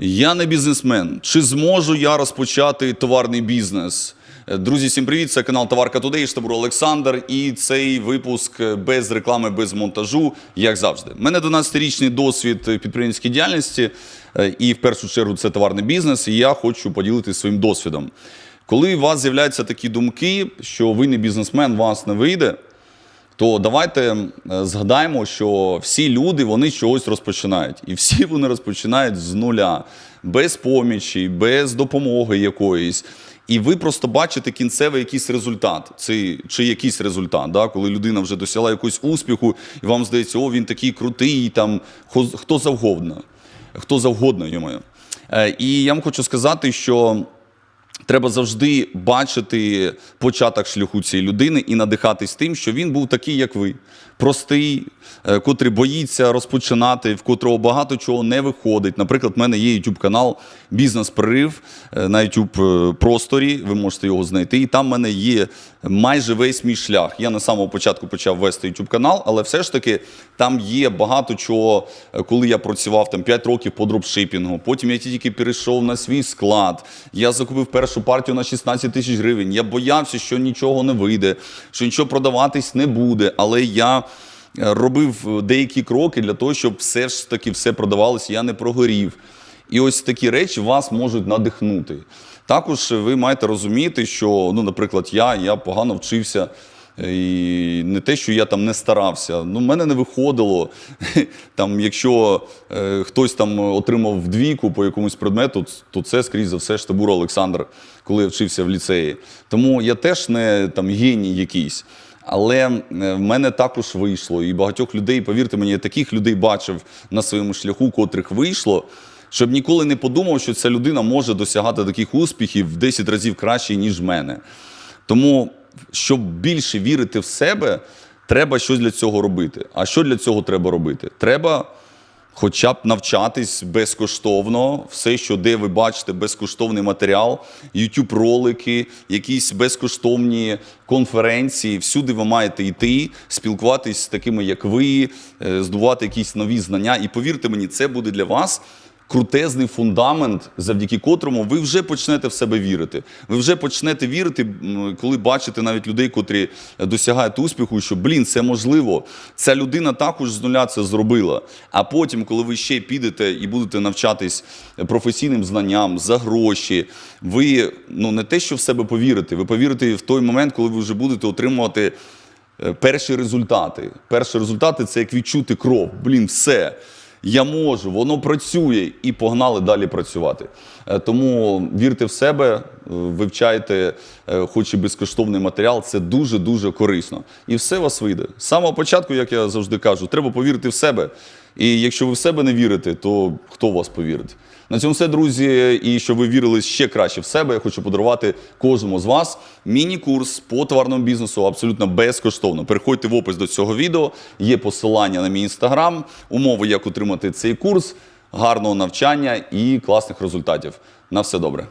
Я не бізнесмен. Чи зможу я розпочати товарний бізнес? Друзі, всім привіт! Це канал Товарка Тудей, штабур Олександр. І цей випуск без реклами, без монтажу, як завжди. У мене 12-річний досвід підприємницької діяльності, е, і в першу чергу це товарний бізнес. І я хочу поділитися своїм досвідом. Коли у вас з'являються такі думки, що ви не бізнесмен, вас не вийде, то давайте е, згадаємо, що всі люди вони чогось розпочинають. І всі вони розпочинають з нуля, без помічі, без допомоги якоїсь. І ви просто бачите кінцевий якийсь результат, це, чи якийсь результат, да? коли людина вже досягла якогось успіху, і вам здається, о, він такий крутий, там, хто завгодно. Хто завгодно йому. Е, І я вам хочу сказати, що Треба завжди бачити початок шляху цієї людини і надихатись тим, що він був такий, як ви, простий, е, котрий боїться розпочинати, в котрого багато чого не виходить. Наприклад, в мене є YouTube канал Бізнес Прорив е, на YouTube просторі. Ви можете його знайти. І там в мене є майже весь мій шлях. Я на самого початку почав вести YouTube канал, але все ж таки там є багато чого, е, коли я працював там 5 років по дропшипінгу. Потім я тільки перейшов на свій склад. Я закупив першу партію на 16 тисяч гривень. Я боявся, що нічого не вийде, що нічого продаватись не буде. Але я е, робив деякі кроки для того, щоб все ж таки все продавалося. Я не прогорів. І ось такі речі вас можуть надихнути. Також ви маєте розуміти, що, ну, наприклад, я, я погано вчився. І не те, що я там не старався. Ну, в мене не виходило. Там, якщо е, хтось там отримав двійку по якомусь предмету, то це, скоріш за все, штабур Олександр, коли я вчився в ліцеї. Тому я теж не там геній якийсь. Але е, в мене також вийшло. І багатьох людей, повірте мені, я таких людей бачив на своєму шляху, котрих вийшло. Щоб ніколи не подумав, що ця людина може досягати таких успіхів в 10 разів краще, ніж мене. Тому, щоб більше вірити в себе, треба щось для цього робити. А що для цього треба робити? Треба хоча б навчатись безкоштовно, все, що де ви бачите, безкоштовний матеріал, youtube ролики, якісь безкоштовні конференції. Всюди ви маєте йти, спілкуватись з такими, як ви, е, здобувати якісь нові знання. І повірте мені, це буде для вас крутезний фундамент, завдяки котрому ви вже почнете в себе вірити. Ви вже почнете вірити, коли бачите навіть людей, котрі досягають успіху, що блін, це можливо. Ця людина також з нуля це зробила. А потім, коли ви ще підете і будете навчатись професійним знанням за гроші, ви ну не те, що в себе повірите, ви повірите в той момент, коли ви вже будете отримувати. е, Перші результати. Перші результати це як відчути кров. Блін, все. Я можу, воно працює і погнали далі працювати. Е, Тому вірте в себе, вивчайте, е, хоч і безкоштовний матеріал, це дуже дуже корисно. І все вас вийде. З самого початку, як я завжди кажу, треба повірити в себе. І якщо ви в себе не вірите, то хто в вас повірить? На цьому все, друзі. І щоб ви вірили ще краще в себе, я хочу подарувати кожному з вас міні-курс по товарному бізнесу абсолютно безкоштовно. Переходьте в опис до цього відео. Є посилання на мій інстаграм, умови, як отримати цей курс, гарного навчання і класних результатів. На все добре.